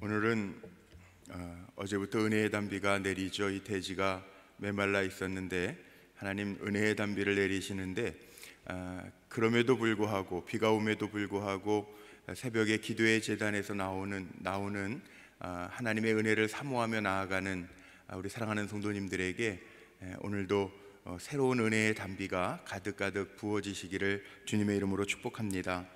오늘은 어, 제부터 은혜의 단비가 내리죠. 이 대지가 메말라 있었는데 하나님 은혜의 단비를 내리시는데 어, 그럼에도 불구하고 비가 오에도 불구하고 새벽에 기도의 재단에서 나오는 나오는 어, 하나님의 은혜를 사모하며 나아가는 아, 우리 사랑하는 성도님들에게 에, 오늘도 어, 새로운 은혜의 단비가 가득가득 부어지시기를 주님의 이름으로 축복합니다.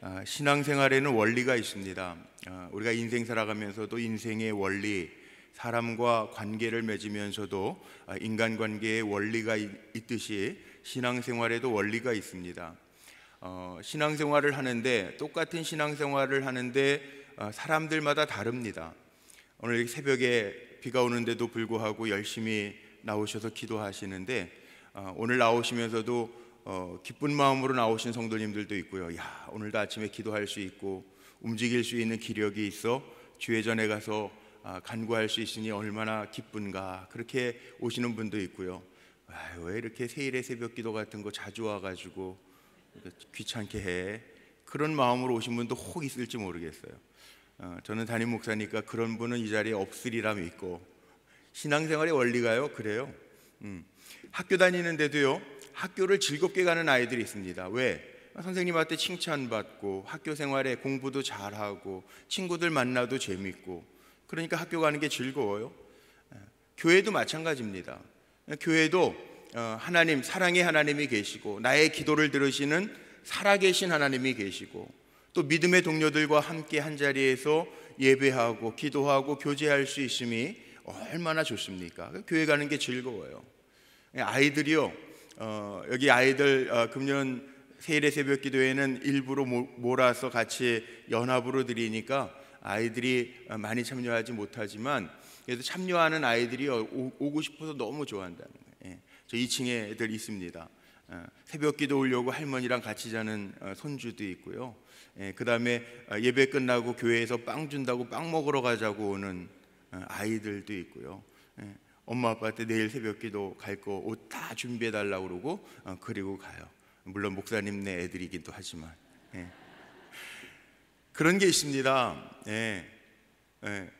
아, 신앙생활에는 원리가 있습니다. 아, 우리가 인생 살아가면서도 인생의 원리, 사람과 관계를 맺으면서도 아, 인간관계의 원리가 있듯이 신앙생활에도 원리가 있습니다. 어, 신앙생활을 하는데 똑같은 신앙생활을 하는데 사람들마다 다릅니다. 오늘 새벽에 비가 오는데도 불구하고 열심히 나오셔서 기도하시는데 오늘 나오시면서도 어, 기쁜 마음으로 나오신 성도님들도 있고요. 야 오늘도 아침에 기도할 수 있고 움직일 수 있는 기력이 있어 주회전에 가서 아, 간구할 수 있으니 얼마나 기쁜가 그렇게 오시는 분도 있고요. 아, 왜 이렇게 세일의 새벽 기도 같은 거 자주 와가지고 귀찮게 해 그런 마음으로 오신 분도 혹 있을지 모르겠어요. 어, 저는 담임 목사니까 그런 분은 이 자리에 없으리라 믿고 신앙생활의 원리가요 그래요. 음, 학교 다니는데도요 학교를 즐겁게 가는 아이들이 있습니다. 왜? 선생님한테 칭찬받고 학교 생활에 공부도 잘하고 친구들 만나도 재밌고 그러니까 학교 가는 게 즐거워요. 예. 교회도 마찬가지입니다. 교회도 어, 하나님 사랑의 하나님이 계시고 나의 기도를 들으시는 살아계신 하나님이 계시고 또 믿음의 동료들과 함께 한 자리에서 예배하고 기도하고 교제할 수 있음이 얼마나 좋습니까? 교회 가는 게 즐거워요. 예, 아이들이요 어, 여기 아이들 어, 금년 세일의 새벽 기도회는 일부러 몰아서 같이 연합으로 드리니까 아이들이 어, 많이 참여하지 못하지만 그래도 참여하는 아이들이 오, 고 싶어서 너무 좋아한다는 거예요. 예. 저 2층에 애들 있습니다. 어, 새벽 기도 오려고 할머니랑 같이 자는 어, 손주도 있고요. 예, 그 다음에 어, 예배 끝나고 교회에서 빵 준다고 빵 먹으러 가자고 오는 어, 아이들도 있고요. 예. 엄마 아빠한테 내일 새벽 기도 갈 거 옷 다 준비해 달라고 그러고 어, 그리고 가요. 물론 목사님 네 애들이기도 하지만 예. 그런 게 있습니다. 예. 예.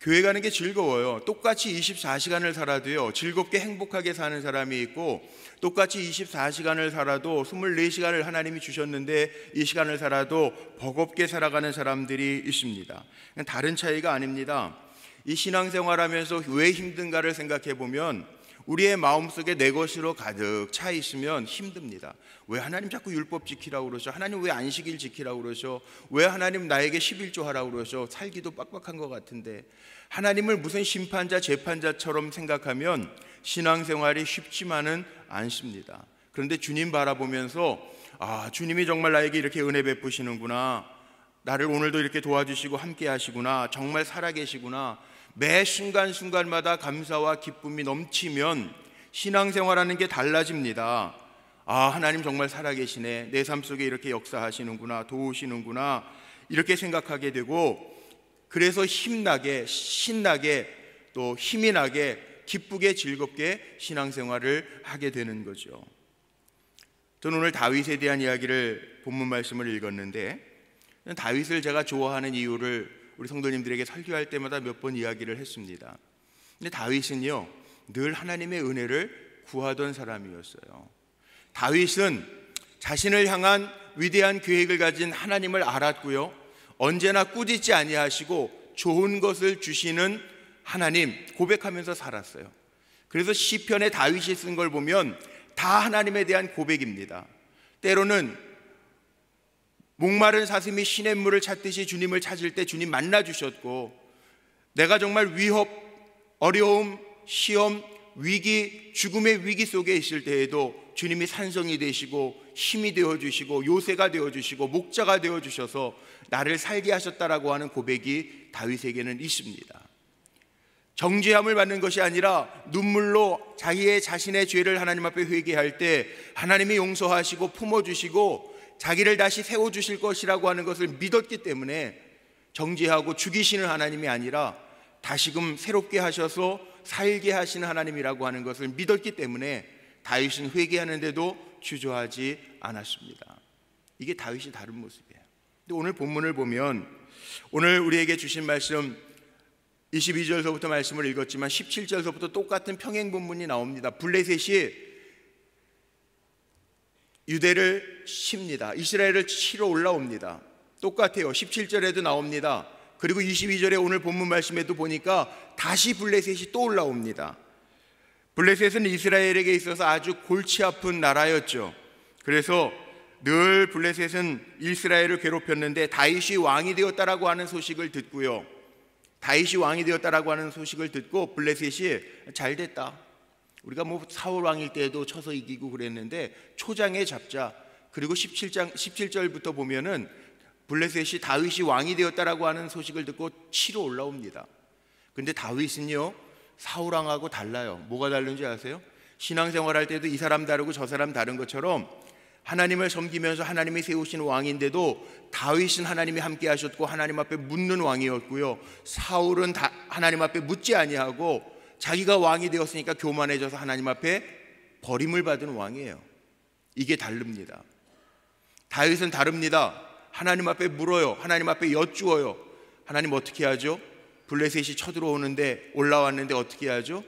교회 가는 게 즐거워요. 똑같이 24시간을 살아도요, 즐겁게 행복하게 사는 사람이 있고, 똑같이 24시간을 살아도 24시간을 하나님이 주셨는데, 이 시간을 살아도 버겁게 살아가는 사람들이 있습니다. 다른 차이가 아닙니다. 이 신앙생활하면서 왜 힘든가를 생각해 보면 우리의 마음속에 내 것으로 가득 차 있으면 힘듭니다. 왜 하나님 자꾸 율법 지키라고 그러죠? 하나님 왜 안식일 지키라고 그러죠? 왜 하나님 나에게 11조 하라고 그러죠? 살기도 빡빡한 것 같은데 하나님을 무슨 심판자, 재판자처럼 생각하면 신앙생활이 쉽지만은 않습니다. 그런데 주님 바라보면서 아, 주님이 정말 나에게 이렇게 은혜 베푸시는구나. 나를 오늘도 이렇게 도와주시고 함께 하시구나. 정말 살아계시구나. 매 순간순간마다 감사와 기쁨이 넘치면 신앙생활하는 게 달라집니다. 아, 하나님 정말 살아계시네. 내 삶 속에 이렇게 역사하시는구나. 도우시는구나. 이렇게 생각하게 되고 그래서 힘나게, 신나게, 또 힘이 나게, 기쁘게, 즐겁게 신앙생활을 하게 되는 거죠. 저는 오늘 다윗에 대한 이야기를 본문 말씀을 읽었는데 다윗을 제가 좋아하는 이유를 우리 성도님들에게 설교할 때마다 몇 번 이야기를 했습니다. 근데 다윗은요, 늘 하나님의 은혜를 구하던 사람이었어요. 다윗은 자신을 향한 위대한 계획을 가진 하나님을 알았고요. 언제나 꾸짖지 아니하시고 좋은 것을 주시는 하나님 고백하면서 살았어요. 그래서 시편에 다윗이 쓴 걸 보면 다 하나님에 대한 고백입니다. 때로는 목마른 사슴이 시냇물을 찾듯이 주님을 찾을 때 주님 만나 주셨고 내가 정말 위협, 어려움, 시험, 위기, 죽음의 위기 속에 있을 때에도 주님이 산성이 되시고 힘이 되어 주시고 요새가 되어 주시고 목자가 되어 주셔서 나를 살게 하셨다라고 하는 고백이 다윗에게는 있습니다. 정죄함을 받는 것이 아니라 눈물로 자기의 자신의 죄를 하나님 앞에 회개할 때 하나님이 용서하시고 품어 주시고 자기를 다시 세워 주실 것이라고 하는 것을 믿었기 때문에 정죄하고 죽이시는 하나님이 아니라 다시금 새롭게 하셔서 살게 하시는 하나님이라고 하는 것을 믿었기 때문에 다윗은 회개하는데도 주저하지 않았습니다. 이게 다윗이 다른 모습이에요. 근데 오늘 본문을 보면 오늘 우리에게 주신 말씀 22절서부터 말씀을 읽었지만 17절서부터 똑같은 평행 본문이 나옵니다. 블레셋이 유대를 칩니다. 이스라엘을 치러 올라옵니다. 똑같아요. 17절에도 나옵니다. 그리고 22절에 오늘 본문 말씀에도 보니까 다시 블레셋이 또 올라옵니다. 블레셋은 이스라엘에게 있어서 아주 골치 아픈 나라였죠. 그래서 늘 블레셋은 이스라엘을 괴롭혔는데 다윗이 왕이 되었다라고 하는 소식을 듣고요. 다윗이 왕이 되었다라고 하는 소식을 듣고 블레셋이 잘 됐다. 우리가 뭐 사울 왕일 때에도 쳐서 이기고 그랬는데 초장에 잡자. 그리고 17장 17절부터 보면은 블레셋이 다윗이 왕이 되었다라고 하는 소식을 듣고 치러 올라옵니다. 근데 다윗은요 사울 왕하고 달라요. 뭐가 다른지 아세요? 신앙생활할 때도 이 사람 다르고 저 사람 다른 것처럼 하나님을 섬기면서 하나님이 세우신 왕인데도 다윗은 하나님이 함께 하셨고 하나님 앞에 묻는 왕이었고요. 사울은 하나님 앞에 묻지 아니하고 자기가 왕이 되었으니까 교만해져서 하나님 앞에 버림을 받은 왕이에요. 이게 다릅니다. 다윗은 다릅니다. 하나님 앞에 물어요. 하나님 앞에 여쭈어요. 하나님 어떻게 하죠? 블레셋이 쳐들어오는데 올라왔는데 어떻게 하죠?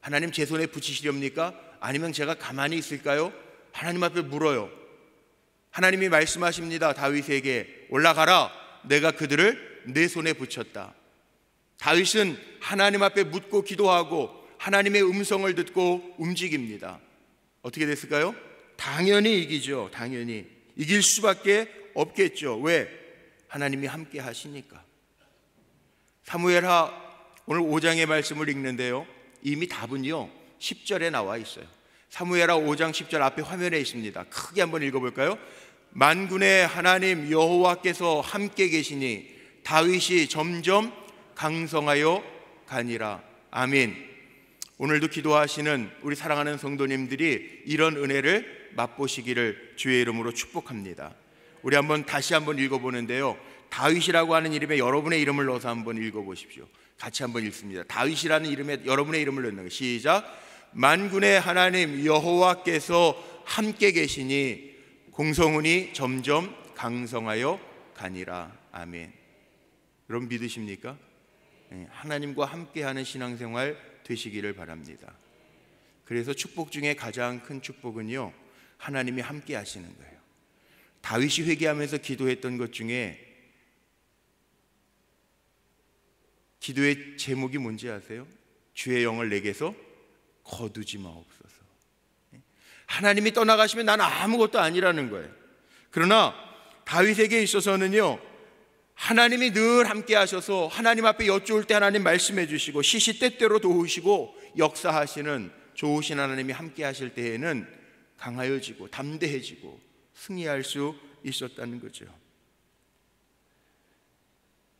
하나님 제 손에 붙이시렵니까? 아니면 제가 가만히 있을까요? 하나님 앞에 물어요. 하나님이 말씀하십니다. 다윗에게 올라가라. 내가 그들을 내 손에 붙였다. 다윗은 하나님 앞에 묻고 기도하고 하나님의 음성을 듣고 움직입니다. 어떻게 됐을까요? 당연히 이기죠. 당연히 이길 수밖에 없겠죠. 왜? 하나님이 함께 하시니까. 사무엘하 오늘 5장의 말씀을 읽는데요. 이미 답은요. 10절에 나와 있어요. 사무엘하 5장 10절 앞에 화면에 있습니다. 크게 한번 읽어 볼까요? 만군의 하나님 여호와께서 함께 계시니 다윗이 점점 강성하여 가니라. 아멘. 오늘도 기도하시는 우리 사랑하는 성도님들이 이런 은혜를 맛보시기를 주의 이름으로 축복합니다. 우리 한번 다시 한번 읽어보는데요. 다윗이라고 하는 이름에 여러분의 이름을 넣어서 한번 읽어보십시오. 같이 한번 읽습니다. 다윗이라는 이름에 여러분의 이름을 넣는 거 시작. 만군의 하나님 여호와께서 함께 계시니 공성운이 점점 강성하여 가니라. 아멘. 여러분 믿으십니까? 네, 하나님과 함께하는 신앙생활 되시기를 바랍니다. 그래서 축복 중에 가장 큰 축복은요, 하나님이 함께 하시는 거예요. 다윗이 회개하면서 기도했던 것 중에 기도의 제목이 뭔지 아세요? 주의 영을 내게서 거두지 마옵소서. 하나님이 떠나가시면 나는 아무것도 아니라는 거예요. 그러나 다윗에게 있어서는요, 하나님이 늘 함께 하셔서 하나님 앞에 여쭈을 때 하나님 말씀해 주시고 시시때때로 도우시고 역사하시는 좋으신 하나님이 함께 하실 때에는 강하여지고 담대해지고 승리할 수 있었다는 거죠.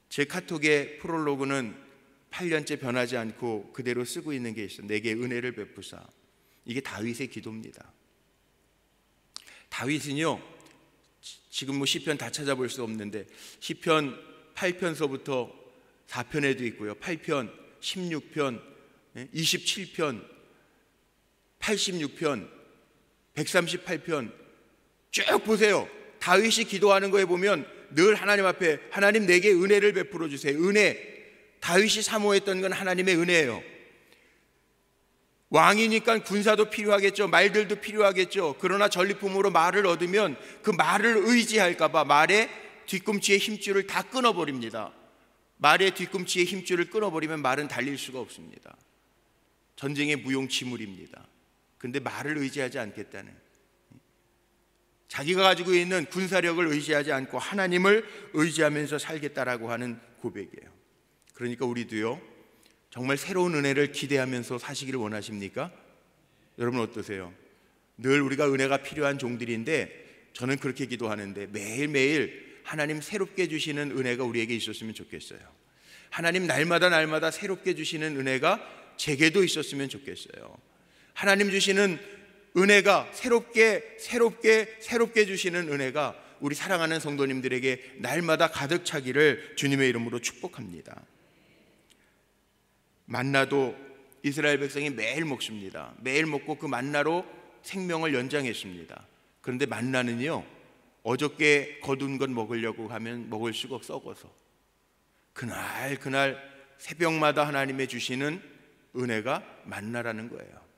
제 카톡의 프롤로그는 8년째 변하지 않고 그대로 쓰고 있는 게 있어. 내게 은혜를 베푸사. 이게 다윗의 기도입니다. 다윗은요. 지금 뭐 시편 다 찾아볼 수 없는데 시편 8편서부터 4편에도 있고요. 8편, 16편, 27편, 86편, 138편 쭉 보세요. 다윗이 기도하는 거에 보면 늘 하나님 앞에 하나님 내게 은혜를 베풀어 주세요. 은혜. 다윗이 사모했던 건 하나님의 은혜예요. 왕이니까 군사도 필요하겠죠. 말들도 필요하겠죠. 그러나 전리품으로 말을 얻으면 그 말을 의지할까봐 말의 뒤꿈치의 힘줄을 다 끊어버립니다. 말의 뒤꿈치의 힘줄을 끊어버리면 말은 달릴 수가 없습니다. 전쟁의 무용지물입니다. 근데 말을 의지하지 않겠다는 자기가 가지고 있는 군사력을 의지하지 않고 하나님을 의지하면서 살겠다라고 하는 고백이에요. 그러니까 우리도요. 정말 새로운 은혜를 기대하면서 사시기를 원하십니까? 여러분 어떠세요? 늘 우리가 은혜가 필요한 종들인데 저는 그렇게 기도하는데 매일매일 하나님 새롭게 주시는 은혜가 우리에게 있었으면 좋겠어요. 하나님 날마다 날마다 새롭게 주시는 은혜가 제게도 있었으면 좋겠어요. 하나님 주시는 은혜가 새롭게 새롭게 새롭게 주시는 은혜가 우리 사랑하는 성도님들에게 날마다 가득 차기를 주님의 이름으로 축복합니다. 만나도 이스라엘 백성이 매일 먹습니다. 매일 먹고 그 만나로 생명을 연장했습니다. 그런데 만나는요 어저께 거둔 것 먹으려고 하면 먹을 수가 썩어서 그날 그날 새벽마다 하나님의 주시는 은혜가 만나라는 거예요.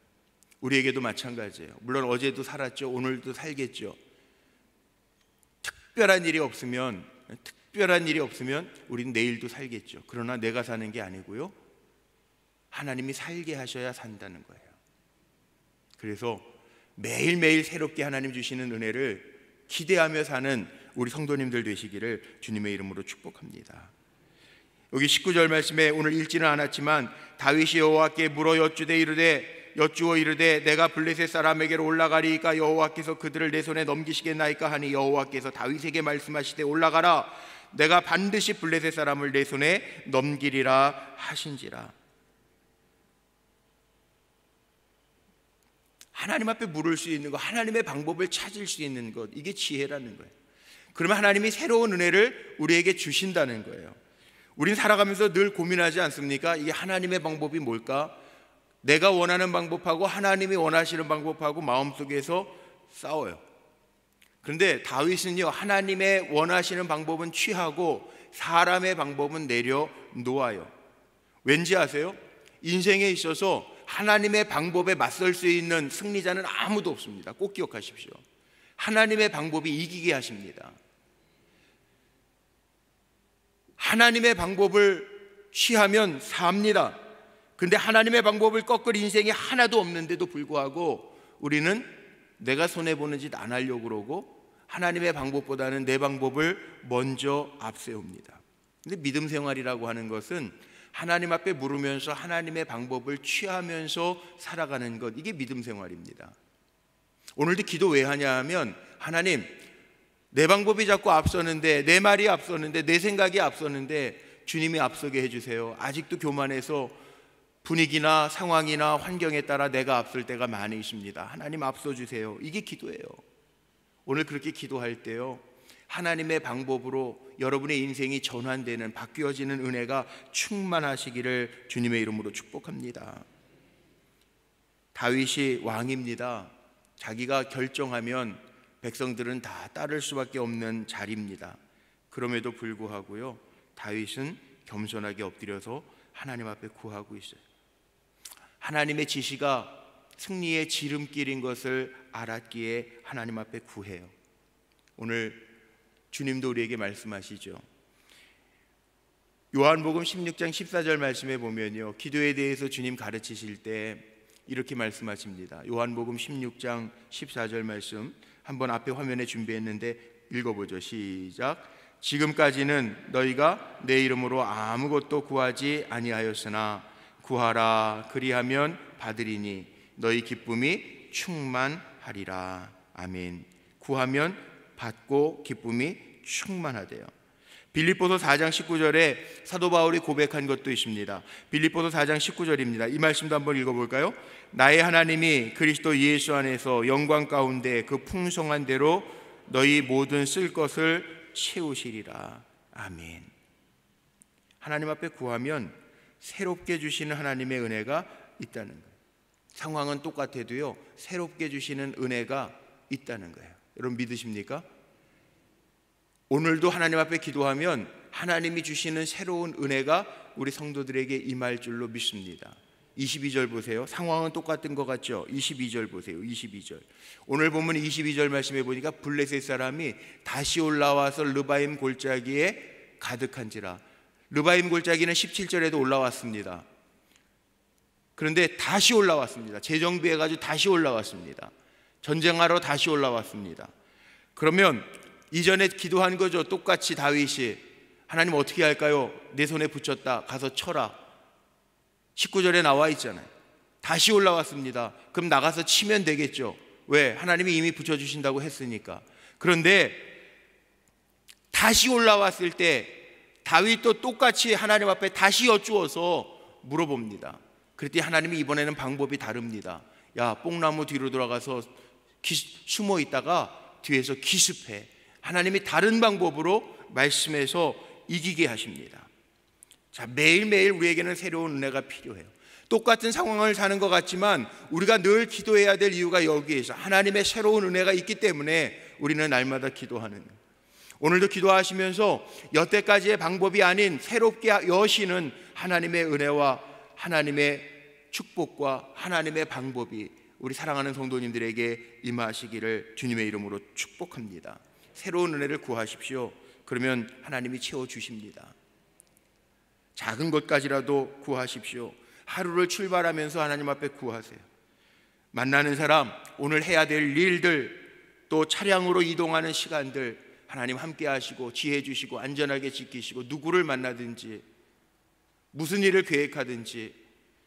우리에게도 마찬가지예요. 물론 어제도 살았죠. 오늘도 살겠죠. 특별한 일이 없으면 특별한 일이 없으면 우리는 내일도 살겠죠. 그러나 내가 사는 게 아니고요. 하나님이 살게 하셔야 산다는 거예요. 그래서 매일매일 새롭게 하나님 주시는 은혜를 기대하며 사는 우리 성도님들 되시기를 주님의 이름으로 축복합니다. 여기 19절 말씀에 오늘 읽지는 않았지만 다윗이 여호와께 물어 여쭈되 이르되 여쭈어 이르되 내가 블레셋 사람에게로 올라가리까 여호와께서 그들을 내 손에 넘기시겠나이까 하니 여호와께서 다윗에게 말씀하시되 올라가라 내가 반드시 블레셋 사람을 내 손에 넘기리라 하신지라 하나님 앞에 물을 수 있는 것 하나님의 방법을 찾을 수 있는 것 이게 지혜라는 거예요 그러면 하나님이 새로운 은혜를 우리에게 주신다는 거예요 우린 살아가면서 늘 고민하지 않습니까? 이게 하나님의 방법이 뭘까? 내가 원하는 방법하고 하나님이 원하시는 방법하고 마음속에서 싸워요. 그런데 다윗은요, 하나님의 원하시는 방법은 취하고 사람의 방법은 내려 놓아요. 왠지 아세요? 인생에 있어서 하나님의 방법에 맞설 수 있는 승리자는 아무도 없습니다. 꼭 기억하십시오. 하나님의 방법이 이기게 하십니다. 하나님의 방법을 취하면 삽니다. 근데 하나님의 방법을 꺾을 인생이 하나도 없는데도 불구하고 우리는 내가 손해보는 짓 안 하려고 그러고 하나님의 방법보다는 내 방법을 먼저 앞세웁니다. 근데 믿음 생활이라고 하는 것은 하나님 앞에 물으면서 하나님의 방법을 취하면서 살아가는 것, 이게 믿음 생활입니다. 오늘도 기도 왜 하냐 하면 하나님, 내 방법이 자꾸 앞서는데 내 말이 앞서는데 내 생각이 앞서는데 주님이 앞서게 해주세요. 아직도 교만해서 분위기나 상황이나 환경에 따라 내가 앞설 때가 많이 있습니다. 하나님 앞서 주세요. 이게 기도예요. 오늘 그렇게 기도할 때요. 하나님의 방법으로 여러분의 인생이 전환되는 바뀌어지는 은혜가 충만하시기를 주님의 이름으로 축복합니다. 다윗이 왕입니다. 자기가 결정하면 백성들은 다 따를 수밖에 없는 자리입니다. 그럼에도 불구하고요. 다윗은 겸손하게 엎드려서 하나님 앞에 구하고 있어요. 하나님의 지시가 승리의 지름길인 것을 알았기에 하나님 앞에 구해요. 오늘 주님도 우리에게 말씀하시죠. 요한복음 16장 14절 말씀에 보면요. 기도에 대해서 주님 가르치실 때 이렇게 말씀하십니다. 요한복음 16장 14절 말씀 한번 앞에 화면에 준비했는데 읽어보죠. 시작. 지금까지는 너희가 내 이름으로 아무것도 구하지 아니하였으나 구하라 그리하면 받으리니 너희 기쁨이 충만하리라. 아멘. 구하면 받고 기쁨이 충만하대요. 빌립보서 4장 19절에 사도 바울이 고백한 것도 있습니다. 빌립보서 4장 19절입니다. 이 말씀도 한번 읽어 볼까요? 나의 하나님이 그리스도 예수 안에서 영광 가운데 그 풍성한 대로 너희 모든 쓸 것을 채우시리라. 아멘. 하나님 앞에 구하면 새롭게 주시는 하나님의 은혜가 있다는 거예요. 상황은 똑같아도요. 새롭게 주시는 은혜가 있다는 거예요. 여러분 믿으십니까? 오늘도 하나님 앞에 기도하면 하나님이 주시는 새로운 은혜가 우리 성도들에게 임할 줄로 믿습니다. 22절 보세요. 상황은 똑같은 것 같죠? 22절 보세요. 22절. 오늘 보면 22절 말씀해 보니까 블레셋 사람이 다시 올라와서 르바임 골짜기에 가득한지라. 르바임 골짜기는 17절에도 올라왔습니다. 그런데 다시 올라왔습니다. 재정비해 가지고 다시 올라왔습니다. 전쟁하러 다시 올라왔습니다. 그러면 이전에 기도한 거죠. 똑같이 다윗이 하나님 어떻게 할까요? 내 손에 붙였다. 가서 쳐라. 19절에 나와 있잖아요. 다시 올라왔습니다. 그럼 나가서 치면 되겠죠. 왜? 하나님이 이미 붙여주신다고 했으니까. 그런데 다시 올라왔을 때 다윗도 똑같이 하나님 앞에 다시 여쭈어서 물어봅니다. 그랬더니 하나님이 이번에는 방법이 다릅니다. 야, 뽕나무 뒤로 돌아가서 기, 숨어 있다가 뒤에서 기습해. 하나님이 다른 방법으로 말씀해서 이기게 하십니다. 자, 매일매일 우리에게는 새로운 은혜가 필요해요. 똑같은 상황을 사는 것 같지만 우리가 늘 기도해야 될 이유가 여기에서 하나님의 새로운 은혜가 있기 때문에 우리는 날마다 기도하는 오늘도 기도하시면서 여태까지의 방법이 아닌 새롭게 여시는 하나님의 은혜와 하나님의 축복과 하나님의 방법이 우리 사랑하는 성도님들에게 임하시기를 주님의 이름으로 축복합니다. 새로운 은혜를 구하십시오. 그러면 하나님이 채워 주십니다. 작은 것까지라도 구하십시오. 하루를 출발하면서 하나님 앞에 구하세요. 만나는 사람, 오늘 해야 될 일들, 또 차량으로 이동하는 시간들, 하나님 함께 하시고 지혜 주시고 안전하게 지키시고 누구를 만나든지 무슨 일을 계획하든지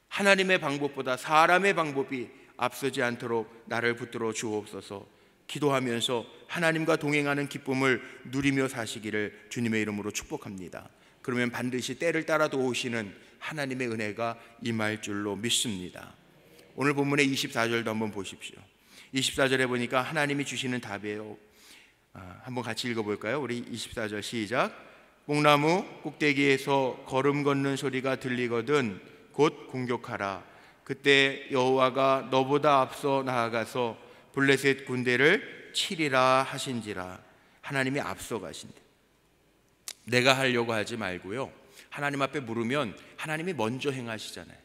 하나님의 방법보다 사람의 방법이 앞서지 않도록 나를 붙들어 주옵소서 기도하면서 하나님과 동행하는 기쁨을 누리며 사시기를 주님의 이름으로 축복합니다. 그러면 반드시 때를 따라 도우시는 하나님의 은혜가 임할 줄로 믿습니다. 오늘 본문의 24절도 한번 보십시오. 24절에 보니까 하나님이 주시는 답이에요. 아, 한번 같이 읽어볼까요? 우리 24절 시작. 뽕나무 꼭대기에서 걸음 걷는 소리가 들리거든 곧 공격하라. 그때 여호와가 너보다 앞서 나아가서 블레셋 군대를 치리라 하신지라. 하나님이 앞서 가신대. 내가 하려고 하지 말고요. 하나님 앞에 물으면 하나님이 먼저 행하시잖아요.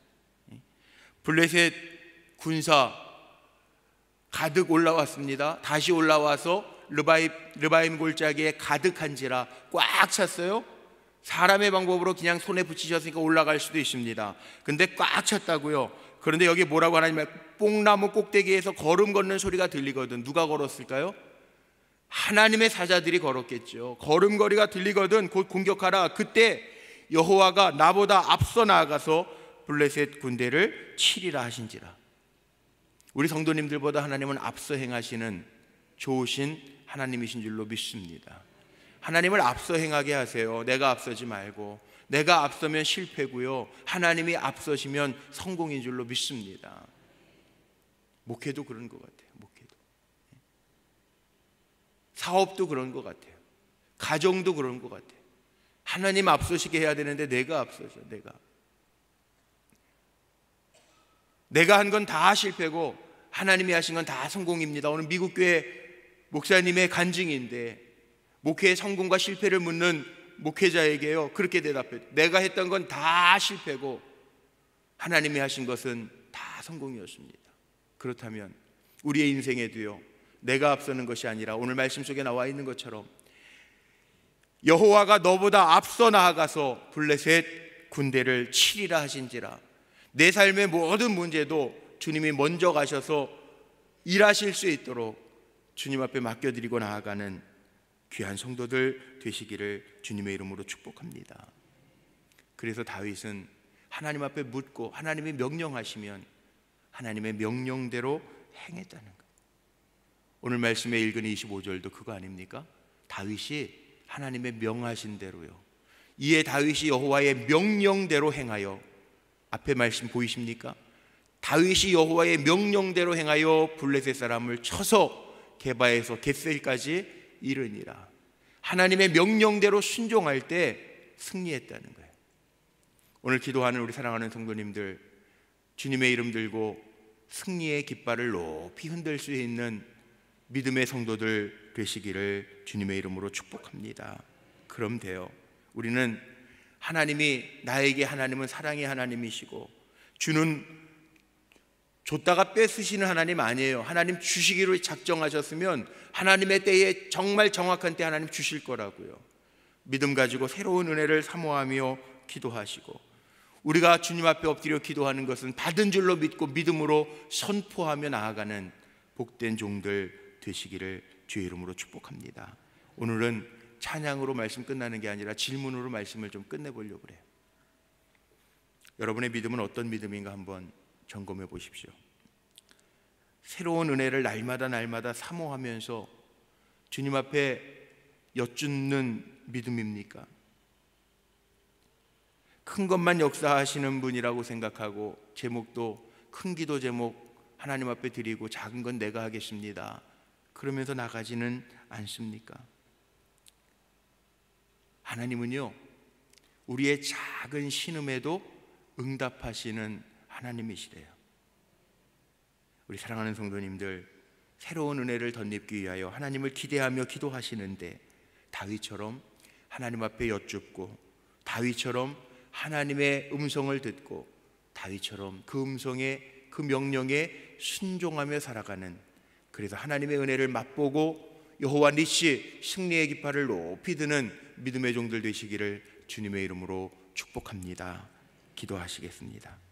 블레셋 군사 가득 올라왔습니다. 다시 올라와서 르바임, 르바임 골짜기에 가득한지라 꽉 찼어요. 사람의 방법으로 그냥 손에 붙이셨으니까 올라갈 수도 있습니다. 근데 꽉 찼다고요. 그런데 여기 뭐라고 하나님 뽕나무 꼭대기에서 걸음 걷는 소리가 들리거든. 누가 걸었을까요? 하나님의 사자들이 걸었겠죠. 걸음걸이가 들리거든 곧 공격하라. 그때 여호와가 나보다 앞서 나아가서 블레셋 군대를 치리라 하신지라. 우리 성도님들보다 하나님은 앞서 행하시는 좋으신 하나님이신 줄로 믿습니다. 하나님을 앞서 행하게 하세요. 내가 앞서지 말고 내가 앞서면 실패고요. 하나님이 앞서시면 성공인 줄로 믿습니다. 목회도 그런 것 같아요. 목회도. 사업도 그런 것 같아요. 가정도 그런 것 같아요. 하나님 앞서시게 해야 되는데 내가 앞서죠. 내가. 내가 한 건 다 실패고 하나님이 하신 건 다 성공입니다. 오늘 미국 교회 목사님의 간증인데 목회의 성공과 실패를 묻는 목회자에게요. 그렇게 대답해. 내가 했던 건 다 실패고 하나님이 하신 것은 다 성공이었습니다. 그렇다면 우리의 인생에도요. 내가 앞서는 것이 아니라 오늘 말씀 속에 나와 있는 것처럼 여호와가 너보다 앞서 나아가서 블레셋 군대를 치리라 하신지라 내 삶의 모든 문제도 주님이 먼저 가셔서 일하실 수 있도록 주님 앞에 맡겨드리고 나아가는 귀한 성도들 되시기를 주님의 이름으로 축복합니다. 그래서 다윗은 하나님 앞에 묻고 하나님이 명령하시면 하나님의 명령대로 행했다는 것. 오늘 말씀에 읽은 25절도 그거 아닙니까? 다윗이 하나님의 명하신 대로요. 이에 다윗이 여호와의 명령대로 행하여 앞에 말씀 보이십니까? 다윗이 여호와의 명령대로 행하여 블레셋 사람을 쳐서 개바에서 겟셀까지 이르니라. 하나님의 명령대로 순종할 때 승리했다는 거예요. 오늘 기도하는 우리 사랑하는 성도님들 주님의 이름 들고 승리의 깃발을 높이 흔들 수 있는 믿음의 성도들 되시기를 주님의 이름으로 축복합니다. 그럼 돼요. 우리는 하나님이 나에게 하나님은 사랑의 하나님이시고 주는 줬다가 뺏으시는 하나님 아니에요. 하나님 주시기로 작정하셨으면 하나님의 때에 정말 정확한 때 하나님 주실 거라고요. 믿음 가지고 새로운 은혜를 사모하며 기도하시고 우리가 주님 앞에 엎드려 기도하는 것은 받은 줄로 믿고 믿음으로 선포하며 나아가는 복된 종들 되시기를 주의 이름으로 축복합니다. 오늘은 찬양으로 말씀 끝나는 게 아니라 질문으로 말씀을 좀 끝내보려고 그래요. 여러분의 믿음은 어떤 믿음인가 한번 점검해 보십시오. 새로운 은혜를 날마다 날마다 사모하면서 주님 앞에 여쭙는 믿음입니까? 큰 것만 역사하시는 분이라고 생각하고 제목도 큰 기도 제목 하나님 앞에 드리고 작은 건 내가 하겠습니다. 그러면서 나가지는 않습니까? 하나님은요, 우리의 작은 신음에도 응답하시는 하나님이시래요. 우리 사랑하는 성도님들 새로운 은혜를 덧입기 위하여 하나님을 기대하며 기도하시는데 다윗처럼 하나님 앞에 여쭙고 다윗처럼 하나님의 음성을 듣고 다윗처럼 그 음성에 그 명령에 순종하며 살아가는 그래서 하나님의 은혜를 맛보고 여호와 니시 승리의 깃발을 높이 드는 믿음의 종들 되시기를 주님의 이름으로 축복합니다. 기도하시겠습니다.